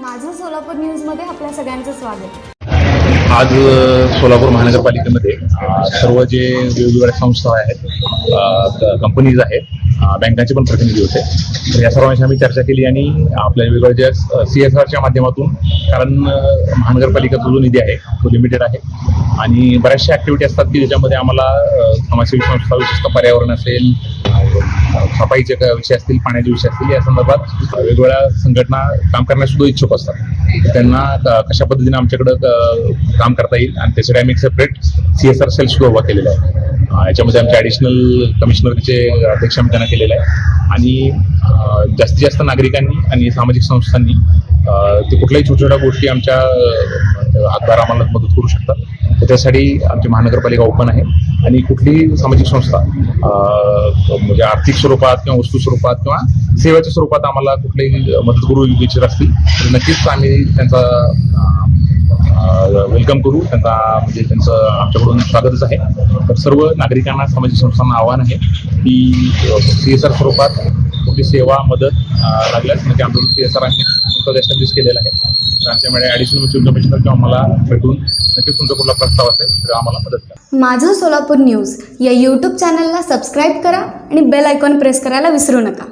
माझं सोलापूर न्यूजमध्ये आपल्या सगळ्यांचं स्वागत. आज सोलापूर महानगरपालिकेमध्ये सर्व जे वेगवेगळ्या संस्था आहेत कंपनीज आहेत बँकांचे पण प्रतिनिधी होते. तर या सर्वांशी आम्ही चर्चा केली आणि आपल्या वेगवेगळ्या सी एस आरच्या माध्यमातून कारण महानगरपालिकेचा जो निधी आहे तो लिमिटेड आहे. आणि बऱ्याचशा ॲक्टिव्हिटी असतात की ज्याच्यामध्ये आम्हाला समाजसेवी संस्था विशेषतः पर्यावरण असेल सफाईचे क- विषय असतील पाण्याचे विषय असतील या संदर्भात वेगवेगळ्या संघटना काम करण्यास सुद्धा इच्छुक असतात. त्यांना कशा पद्धतीने आमच्याकडं काम करता येईल आणि त्यासाठी आम्ही एक separate C S R cell सुद्धा उभा केलेला आहे. याच्यामध्ये आमचे ॲडिशनल कमिशनरचे अध्यक्ष आम्ही त्यांना केलेलं आहे. आणि जास्तीत जास्त नागरिकांनी आणि सामाजिक संस्थांनी ते कुठल्याही छोट्या छोट्या गोष्टी आमच्या अ, हातभार आम्हाला त्याच्यासाठी त्यासाठी आमची महानगरपालिका ओपन आहे. आणि कुठलीही सामाजिक संस्था म्हणजे आर्थिक स्वरूपात किंवा वस्तू स्वरूपात किंवा सेवेच्या स्वरूपात आम्हाला कुठलीही मदत करू इच्छित असतील तर नक्कीच आम्ही त्यांचा वेलकम करू. त्यांचा म्हणजे त्यांचं आमच्याकडून स्वागतच आहे. तर सर्व नागरिकांना सामाजिक संस्थांना आव्हान आहे की सी एस आर स्वरूपात कुठली सेवा मदत लागल्यास म्हणजे आमच्याकडून सी एस आर आम्ही एस्टॅब्लिश केलेलं आहे. त्यामुळे आमच्याकडे ॲडिशनल म्युच्युअल कमिशनर किंवा मला भेटून नक्कीच तुमचा कुठला प्रस्ताव असेल तर आम्हाला मदत करा. माझं सोलापूर न्यूज या यूट्यूब चॅनलला सबस्क्राईब करा आणि बेल आयकॉन प्रेस करायला विसरू नका.